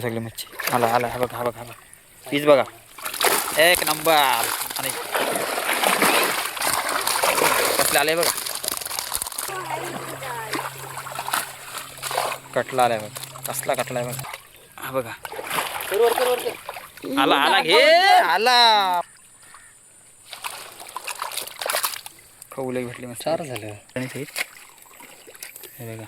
सगळी मच्छी. आला आला हा बघा हा बघा हा बघा. पीस बघा. एक नंबर. आणि कसले आले बघा. कटला आलाय बघा. कसला कटला आहे बघा. हा बघा. आला आला घे. आला. खवले भेटली मस्त. चार झालं. हे बघा.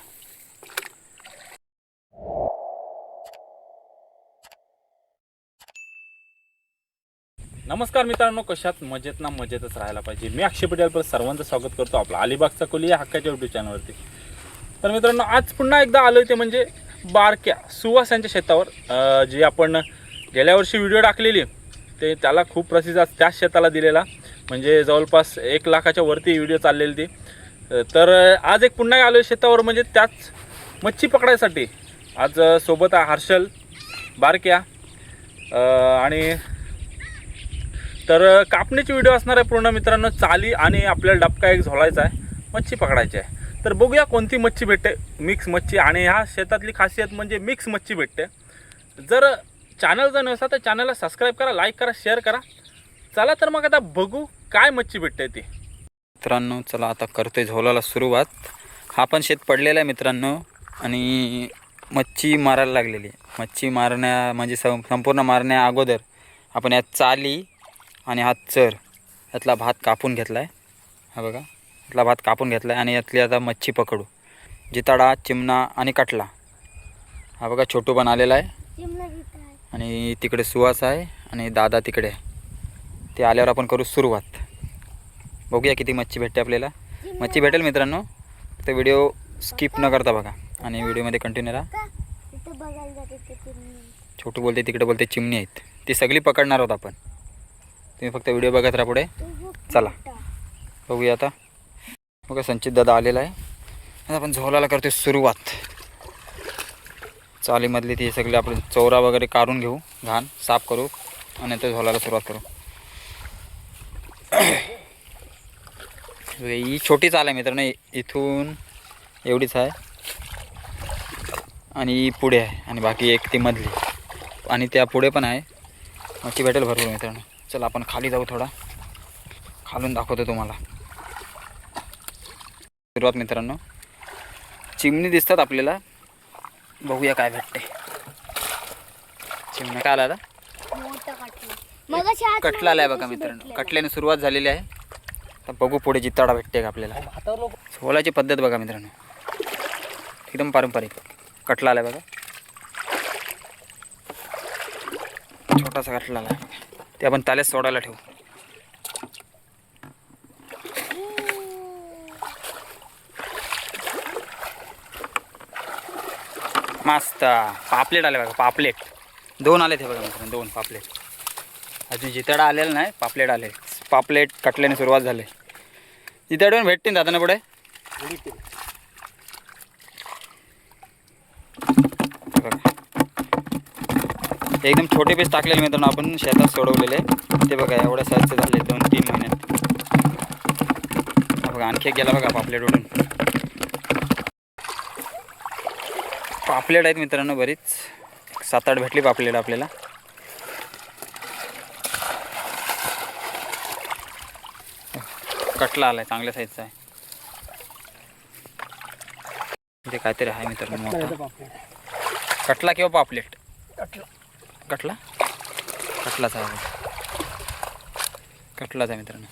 नमस्कार मित्रांनो कशात मजेत ना मजेतच राहायला पाहिजे. मी अक्षय पटेल परत सर्वांचं स्वागत करतो आपला अलिबागचा कोली या हक्काच्या युट्यूब चॅनलवरती तर मित्रांनो आज पुन्हा एकदा आलो ते म्हणजे बारक्या सुवास यांच्या शेतावर जे आपण गेल्या वर्षी व्हिडिओ टाकलेली ते त्याला खूप प्रसिद्ध त्याच शेताला दिलेला. म्हणजे जवळपास एक लाखाच्या वरती व्हिडिओ चाललेली ती. तर आज एक पुन्हा आलो शेतावर म्हणजे त्याच मच्छी पकडायसाठी. आज सोबत आहे हर्षल बारक्या. आणि तर कापणीची व्हिडिओ असणार आहे पूर्ण मित्रांनो चाली आणि आपल्याला डबका एक झोलायचा आहे मच्छी पकडायची आहे. तर बघूया कोणती मच्छी भेटते मिक्स मच्छी. आणि ह्या शेतातली खासियत म्हणजे मिक्स मच्छी भेटते. जर चॅनल जर नसा तर चॅनलला सबस्क्राईब करा लाईक करा शेअर करा. चला तर मग आता बघू काय मच्छी भेटते ती. मित्रांनो चला आता करतोय झोलाला सुरुवात. हा पण शेत पडलेला आहे मित्रांनो. आणि मच्छी मारायला लागलेली मच्छी मारण्या म्हणजे सं संपूर्ण मारण्या अगोदर आपण यात चाली आणि हा चर यातला भात कापून घेतला आहे हा बघा यातला भात कापून घेतला आहे आणि यातली आता मच्छी पकडू. जिताडा चिमणा आणि कटला. हा बघा छोटू पण आलेला आहे. आणि तिकडे सुवास आहे आणि दादा तिकडे आहे. ते आल्यावर आपण करू सुरुवात. बघूया किती मच्छी भेटते आपल्याला. मच्छी भेटेल मित्रांनो. तर व्हिडिओ स्किप न करता बघा. आणि व्हिडिओमध्ये कंटिन्यू राहा. छोटू बोलते तिकडे बोलते चिमणी आहेत. ती सगळी पकडणार आहोत आपण. तुम्ही फक्त व्हिडिओ बघत राहा पुढे. चला. बघूया आता. बघा संचित दादा आलेला आहे. आपण झोलाला करतोय सुरुवात. चालीमधली ती सगळी आपण चौरा वगैरे काढून घेऊ. घाण साफ करू आणि नंतर झोलाला सुरुवात करू. ही छोटी चाल आहे मित्रांनो. इथून एवढीच आहे. आणि पुढे आहे. आणि बाकी एक ती मधली. आणि त्या पुढे पण आहे. मच्छी भेटेल भरपूर मित्रांनो. चला आपण खाली जाऊ थोडा. खालून दाखवतो तुम्हाला. सुरुवात मित्रांनो. चिमणी दिसतात आपल्याला. बघूया काय भेटते. चिमण्या काय आला काटला. आलाय बघा मित्रांनो. कटल्याने सुरुवात झालेली आहे. तर बघू पुढे जिताडा भेटते का आपल्याला. सोलाची पद्धत बघा मित्रांनो. एकदम पारंपरिक. कटला आलाय बघा. छोटासा कटला आलाय. ते आपण ताल्यात सोडायला ठेवू. मस्त. पापलेट आले बघा पापलेट. दोन आले ते बघा मित्रांनो दोन पापलेट. अजून जिताडा आलेला नाही पापलेट आले. पापलेट कटल्याने सुरुवात झाली. जिताडून भेटतील दादा ना पुढे बघा. एकदम छोटे पीस टाकलेले मित्रांनो आपण शेतात सोडवलेले. ते बघा एवढ्या साईजचे झाले दोन तीन महिन्यात बघा आणखी एक गेला बघा पापलेट उडून. पापलेट आहेत मित्रांनो बरीच. सात आठ भेटली पापलेट आपल्याला. कटला आलाय चांगल्या साईजचा आहे. इथे काहीतरी आहे मित्रांनो कटला किंवा पापलेट? कटला. कटलाच आहे. कटलाच आहे मित्रांनो.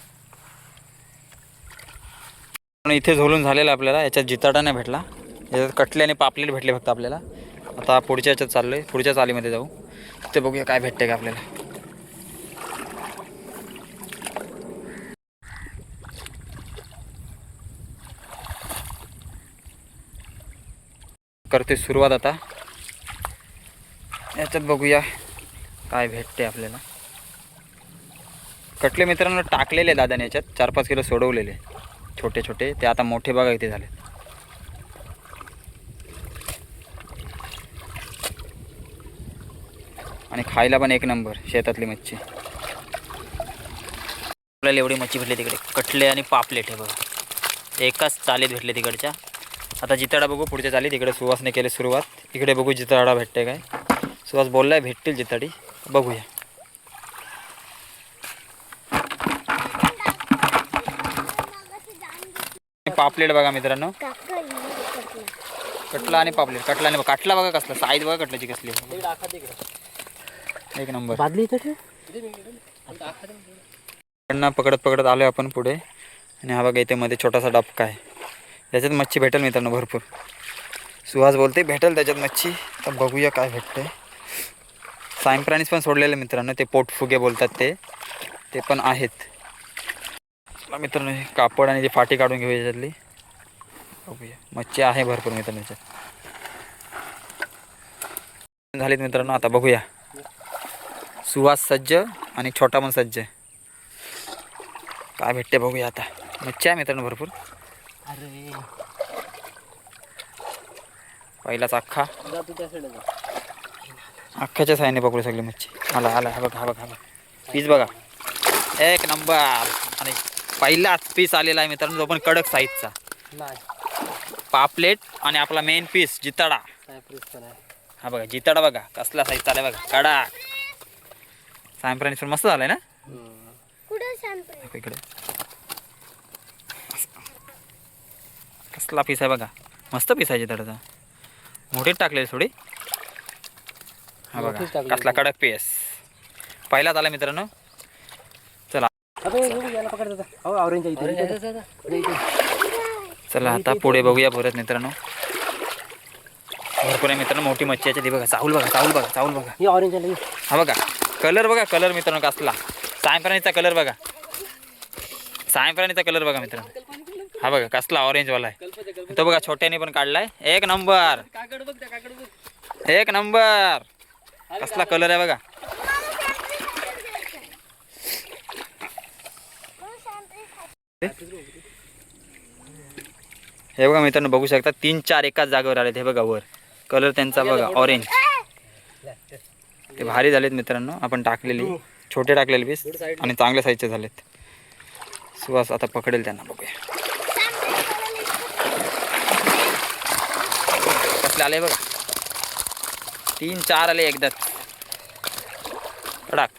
इथे झोलून झालेलं आपल्याला. याच्यात जिताडा नाही भेटला. याच्यात कटले आणि पापलेट भेटले फक्त आपल्याला. आता पुढच्या याच्यात चाललो आहे पुढच्या चालीमध्ये जाऊ. ते बघूया काय भेटते का आपल्याला. करते सुरुवात आता. याच्यात बघूया. काय भेटते आपल्याला? कटले मित्रांनो टाकलेले दादाने याच्यात चार पाच किलो सोडवलेले. छोटे छोटे ते आता मोठे बघा इथे झाले आणि खायला पण एक नंबर शेतातली मच्छी. आपल्याला एवढी मच्छी भेटली तिकडे. कटले आणि पापलेट हे बघा. एकाच चालीत भेटले तिकडच्या. आता जिताडा बघू पुढच्या चालीत इकडे सुवासने केले सुरुवात. इकडे बघू जिताडा भेटते काय. सुवास बोललाय भेटतील जिताडी. बघूया. पापलेट बघा मित्रांनो. कटला. आणि पापलेट. कटला आणि काटला बघा कसला. साईज बघा कटल्याची कसली. एक नंबर. इकडनं पकडत पकडत आलो आपण पुढे. आणि हा बघा इथे मध्ये छोटासा डबका आहे. त्याच्यात मच्छी भेटेल मित्रांनो भरपूर. सुहास बोलते भेटेल त्याच्यात मच्छी. तर बघूया काय भेटतंय. सायंप्राणीस पण सोडलेले मित्रांनो ते पोटफुगे बोलतात ते. ते पण आहेत. मित्रांनो हे कापड आणि ती फाटी काढून घेऊया याच्यातली. बघूया. मच्छी आहे भरपूर मित्रांनो याच्यात. झालीत मित्रांनो आता बघूया. सुहास सज्ज आणि छोटा पण सज्ज. काय भेटते बघूया आता. मच्छी आहे मित्रांनो भरपूर. अरे. पहिलाच अख्खा जा तू त्या साईडला जा अख्ख्याच्या साईने पकडू सगळी मच्छी. आला आला हा बघा हा बघा हा बघा. पीस बघा. एक नंबर. आणि पहिलाच पीस आलेला आहे मित्रांनो तो पण कडक साईजचा नाही. पापलेट आणि आपला मेन पीस जिताडा. हा बघा जिताडा बघा. कसला साईज आलाय बघा. कडक सायंप्राणी मस्त झालाय ना? इकडे कसला पीस आहे बघा. मस्त पीस आहे जिताडाचा. मोठीच टाकलेली थोडी. हा बघा. कसला कडक पीस पहिलाच आला मित्रांनो. चला. याला पकड दादा. हो ऑरेंज चला आता पुढे बघूया परत मित्रांनो. भरपूर आहे मित्रांनो मोठी मच्छी आहे ती बघा चावल बघा चावल बघा चावल बघा. ही ऑरेंज आहे हा. बघा कलर बघा कलर मित्रांनो कसला. सायंप्राणीचा कलर बघा. सायंप्राणीचा कलर बघा मित्रांनो. हा बघा कसला ऑरेंजवाला आहे. तो बघा छोट्याने पण काढलाय. एक नंबर काकड बघ त्या काकड बघ. एक नंबर कसला कलर आहे बघा. हे बघा मित्रांनो बघू शकता तीन चार एकाच जागेवर आलेत हे बघा वर. कलर त्यांचा बघा ऑरेंज ते भारी झालेत मित्रांनो आपण टाकलेली. छोटे टाकलेले पीस आणि चांगल्या साईजचे झालेत. सुवास आता पकडेल त्यांना बघूया. कसले आले बघा. तीन चार आले एकदाच. कडक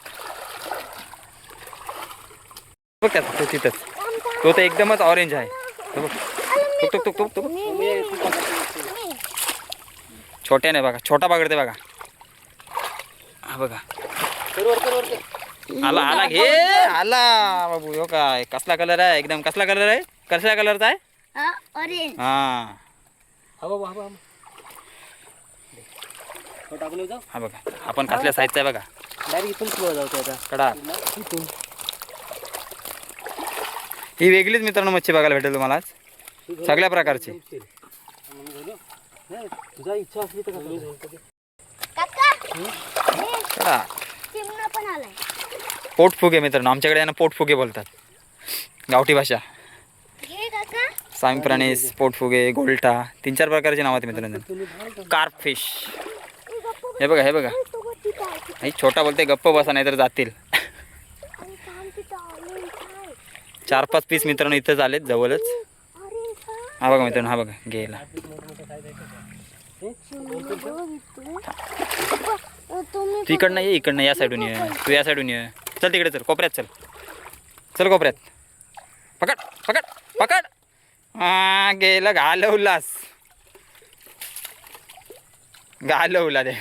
बघ त्यात तो तिथंच. तो तर एकदमच ऑरेंज आहे. तो बघ. तुक तुक तुक तुक तुक. छोट्याने बघा छोटा पकडते बघा. हा बघा. आला आला घे. आला बाबू हो काय कसला कलर आहे? एकदम कसला कलर आहे? कसल्या कलरचा आहे? ऑरेंज हा. हा बाबा हा बाबा. हो टाकून येऊ जाऊ. हा बघा आपण कसल्या साईजचा आहे बघा. डायरेक्ट इथून जाऊ आता. कडा. इथून. ही वेगळीच मित्रांनो मच्छी बघायला भेटेल तुम्हाला आज. सगळ्या प्रकारची. तुझा इच्छा असली तर कसं काका! कडा. चिमणा पण आलाय. पोटफुगे मित्रांनो आमच्याकडे यांना पोटफुगे बोलतात. गावठी भाषा. सामी प्राणीस पोटफुगे गोल्टा तीन चार प्रकारची नाव आहेत मित्रांनो. कार्प फिश हे बघा हे बघा. सोबत तिथं आहे तिथं. ही छोटा बोलते गप्प बसा नाही तर जातील चार पाच पीस मित्रांनो इथंच आलेत जवळच. हा बघा मित्रांनो हा बघा गेला. अ, तुम्ही तिकडनं ये इकडनं या साईडून ये. तू या साईडून ये. चल तिकडे चल कोपऱ्यात चल. चल कोपऱ्यात. पकड पकड पकड. हा गेलं घालवलास. घालवला ते.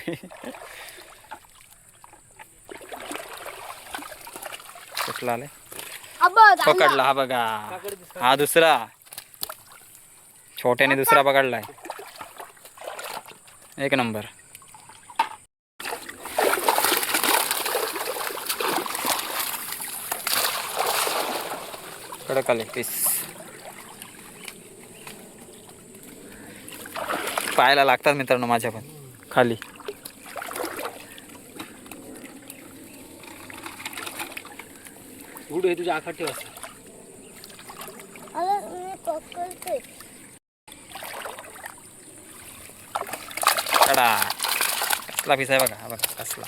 कुठला. पकडला हा बघा. हा दुसरा. छोट्याने दुसरा पकडलाय. एक नंबर. कडक आले पीस पायाला लागतात मित्रांनो माझ्या पण खाली. गुड आहे तुझ्या आखात ठेव कसला पीस आहे बघा हा बघा कसला.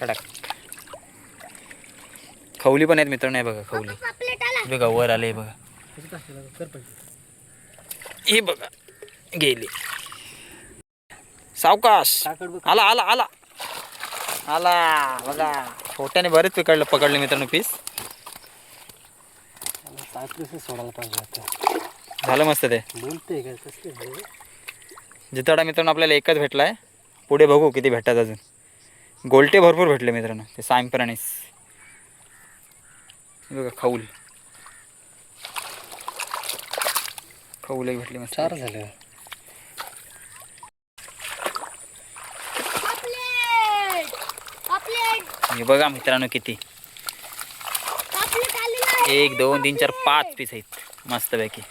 कडक खवली पण आहेत मित्रांनो हे बघा खवली. हे बघा वर आले हे बघा. हे बघा गेली. सावकाश. आला आला आला. आला बघा. छोट्याने बरेच पकडलं पकडले मित्रांनो पीस सोडायला पाहिजे झालं मस्त ते. बोलते जिताडा मित्रांनो आपल्याला एकच भेटलाय. पुढे बघू किती भेटतात अजून. गोलटे भरपूर भेटले मित्रांनो ते सायंप्राणीस हे बघा खाऊल. खाऊल एक भेटली मस्त. चार झाले पापलेट पापलेट हे बघा मित्रांनो किती. एक दोन तीन चार पाच पीस आहेत. मस्तपैकी.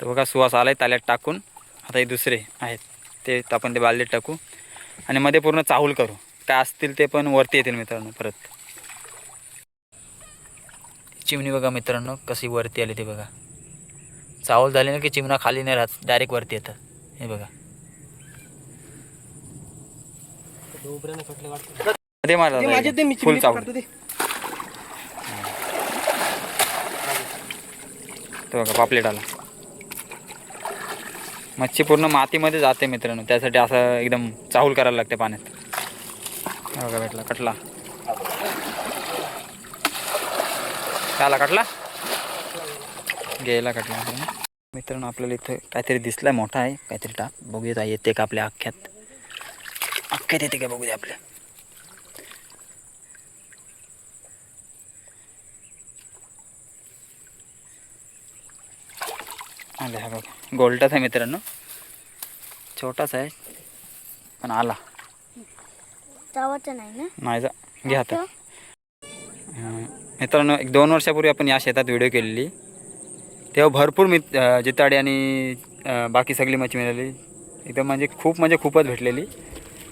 तर बघा सुवास आलाय ताल्यात टाकून. आता हे दुसरे आहेत. ते आपण ते बालदीत टाकू. आणि मध्ये पूर्ण चाहूल करू. काय असतील ते पण वरती येतील मित्रांनो परत. चिमणी बघा मित्रांनो कशी वरती आली ते बघा. चावल झाली ना की चिमणा खाली नाही राहत डायरेक्ट वरती येतं. हे बघा. मध्ये मारा फुल चावल ते बघा पापलेट आला. मच्छी पूर्ण मातीमध्ये जाते मित्रांनो त्यासाठी असं एकदम चाहूल करायला लागते पाण्यात. बघा भेटला कटला. काय आला कटला? गेला कटला मित्रांनो. आपल्याला इथं काहीतरी दिसलाय मोठा आहे काहीतरी टाक. बघूया येते का आपल्या अख्ख्यात? अख्ख्यात येते का? बघूया आपल्या. आले हा बघा. गोल्टाच आहे मित्रांनो. छोटाच आहे पण आला. नाही ना? नाही जा घ्या आता. अं, मित्रांनो एक दोन वर्षापूर्वी आपण या शेतात व्हिडिओ केलेली. तेव्हा भरपूर मित जिताडी आणि बाकी सगळी मच्छी मिळाली. एकदम म्हणजे खूप म्हणजे खूपच भेटलेली.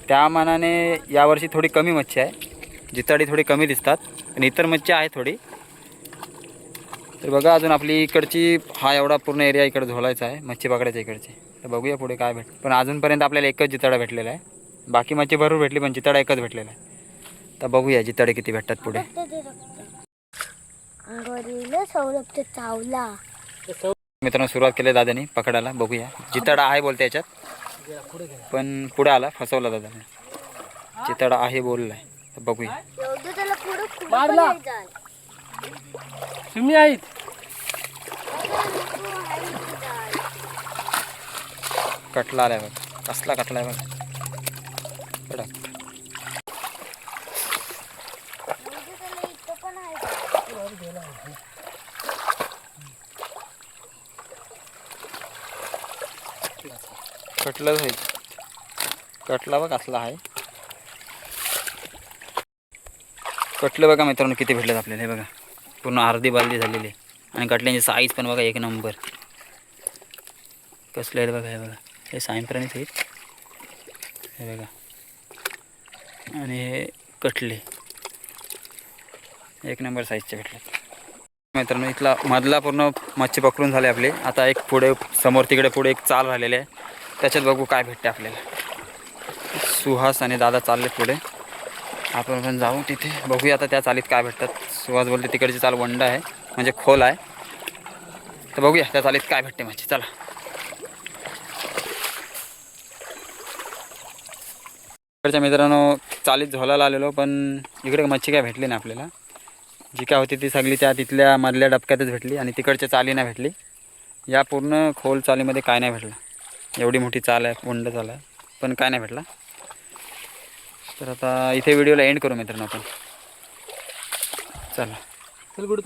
त्या मानाने यावर्षी थोडी कमी मच्छी आहे. जिताडी थोडी कमी दिसतात. आणि इतर मच्छी आहे थोडी. तर बघा अजून आपली इकडची हा एवढा पूर्ण एरिया इकडे झोलायचा आहे मच्छी पकडायच्या इकडची. तर बघूया पुढे काय भेट पण अजूनपर्यंत आपल्याला एकच जिताडा भेटलेला आहे. बाकी मच्छी भरपूर भेटली पण जिताडा एकच भेटलेला आहे. तर बघूया जिताडे किती भेटतात पुढे. मित्रांनो सुरुवात केली दादानी पकडायला. बघूया. जिताडा आहे बोलते याच्यात. पण पुढे आला फसवला दादाने. जिताडा आहे बोललाय. तर बघूया. तुम्ही आहेत? आहे कटला आलाय बघ कसला कटला आहे बघ कडक आहे. कटला बघ असला आहे. कटलं बघा मित्रांनो किती भेटलं आपल्याला. हे बघा. पूर्ण अर्धी बालदी झालेली आहे. आणि कटल्यांची साईज पण बघा एक नंबर कसले आहेत बघा हे बघा. हे सायंप्राणीच आहेत. हे बघा. आणि हे कटले. एक नंबर साईजचे भेटले मित्रांनो इथला मधला पूर्ण मच्छी पकडून झाले आपले. आता एक पुढे समोर तिकडे पुढे एक चाल राहिलेले आहे. त्याच्यात बघू काय भेटते आपल्याला. सुहास आणि दादा चालले पुढे. आपण पण जाऊ तिथे. बघूया आता त्या चालीत काय भेटतात. सुहास बोलते तिकडची चाल वंड आहे म्हणजे खोल आहे. तर बघूया त्या चालीत काय भेटते मच्छी चला. इकडच्या मित्रांनो चालीत झोलायला आलेलो पण इकडे मच्छी काय भेटली नाही आपल्याला. जी काय होती ती सगळी त्या तिथल्या मधल्या डबक्यातच भेटली आणि तिकडच्या चाली नाही भेटली. या पूर्ण खोल चालीमध्ये काय नाही भेटलं. एवढी मोठी चाल आहे वंड चाल आहे पण काय नाही भेटला. तर आता इथे व्हिडिओला एंड करू मित्रांनो आपण. चला. चल गुड